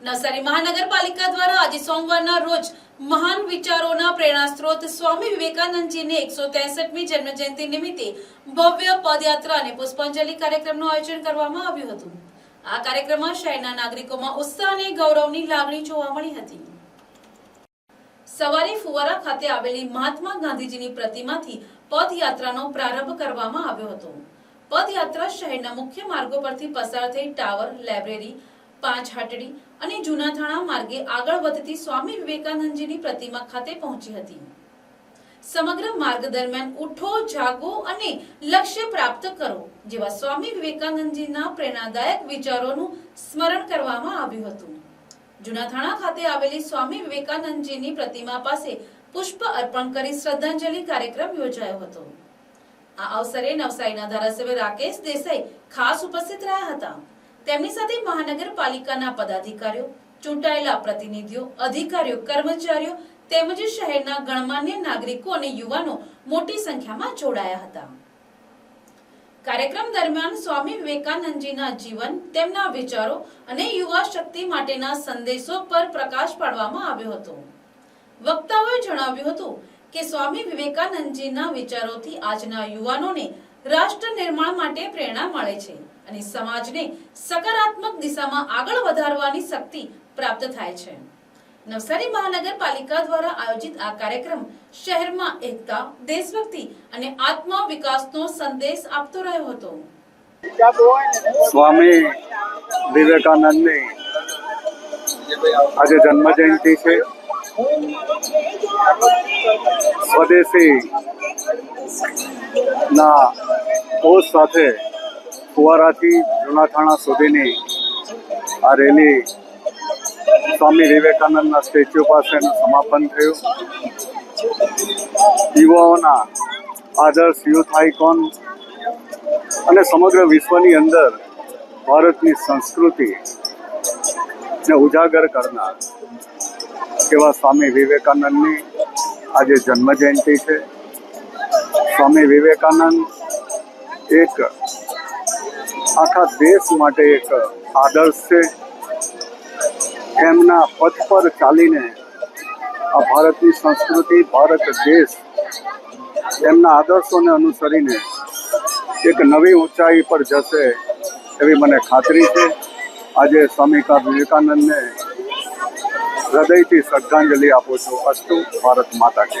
નવસારી મહાનગરપાલિકા દ્વારા આજે સોમવારના રોજ મહાન વિચારોના પ્રેરણા સ્ત્રોત સ્વામી વિવેકાનંદજીની એકસો ત્રેસઠમી જન્મજયંતિ નિમિત્તે ભવ્ય પદયાત્રા અને પુષ્પાંજલિ કાર્યક્રમનું આયોજન કરવામાં આવ્યું હતું. આ કાર્યક્રમમાં શહેરના નાગરિકોમાં ઉત્સાહ અને ગૌરવની લાગણી જોવા મળી હતી. સવારે ફુવારા ખાતે આવેલી મહાત્મા ગાંધીજીની પ્રતિમાથી પદયાત્રાનો પ્રારંભ કરવામાં આવ્યો હતો. પદયાત્રા શહેરના મુખ્ય માર્ગો પરથી પસાર થઈ ટાવર, લાઇબ્રેરી પાંચ હાટડી અને જૂના થાણા માર્ગે આગળ વધતી સ્વામી વિવેકાનંદજીની પ્રતિમા ખાતે પહોંચી હતી. સમગ્ર માર્ગ દરમિયાન ઉઠો, જાગો અને લક્ષ્ય પ્રાપ્ત કરો જેવા સ્વામી વિવેકાનંદજીના પ્રેરણાદાયક વિચારોનું સ્મરણ કરવામાં આવ્યું હતું. જુનાથાણા ખાતે આવેલી સ્વામી વિવેકાનંદજીની પ્રતિમા પાસે પુષ્પ અર્પણ કરી શ્રદ્ધાંજલિ કાર્યક્રમ યોજાયો હતો. આ અવસરે નવસારીના ધારાસભ્ય રાકેશ દેસાઈ ખાસ ઉપસ્થિત રહ્યા હતા. તેમની સાથે મહાનગરપાલિકાના પદાધિકારીઓ, ચૂંટાયેલા પ્રતિનિધિઓ, અધિકારીઓ, કર્મચારીઓ તેમજ શહેરના ગણમાન્ય નાગરિકો અને યુવાનો મોટી સંખ્યામાં જોડાયા હતા. કાર્યક્રમ દરમિયાન સ્વામી વિવેકાનંદજીના જીવન, તેમના વિચારો અને યુવા શક્તિ માટેના સંદેશો પર પ્રકાશ પાડવામાં આવ્યો હતો. વક્તાઓએ જણાવ્યું હતું કે સ્વામી વિવેકાનંદજીના વિચારોથી આજના યુવાનોને રાષ્ટ્ર નિર્માણ માટે પ્રેરણા મળે છે અને સમાજને સકારાત્મક દિશામાં આગળ વધારવાની શક્તિ પ્રાપ્ત થાય છે. નવસારી મહાનગરપાલિકા દ્વારા આયોજિત આ કાર્યક્રમ શહેરમાં એકતા, દેશભક્તિ અને આત્મા વિકાસનો સંદેશ આપતો રહ્યો હતો. સ્વામી વિવેકાનંદની આજે જન્મ છે. સ્વદેશી ના, પોસ્ટ સાથે ફુવારાથી જૂનાથાણા સુધીની આ રેલી સ્વામી વિવેકાનંદના સ્ટેચ્યુ પાસેનું સમાપન થયું. યુવાઓના આદર્શ યુથ આઇકોન અને સમગ્ર વિશ્વની અંદર ભારતની સંસ્કૃતિ ને ઉજાગર કરનાર એવા સ્વામી વિવેકાનંદની આજે જન્મ જયંતિ છે. સ્વામી વિવેકાનંદ એક આખા દેશ માટે એક આદર્શ છે. એમના પથ પર ચાલીને આ ભારતની સંસ્કૃતિ, ભારત દેશ એમના આદર્શોને અનુસરીને એક નવી ઊંચાઈ પર જશે એવી મને ખાતરી છે. આજે સ્વામી વિવેકાનંદને હૃદયથી શ્રદ્ધાંજલિ આપું છું. અસ્તુ ભારત માતા કે.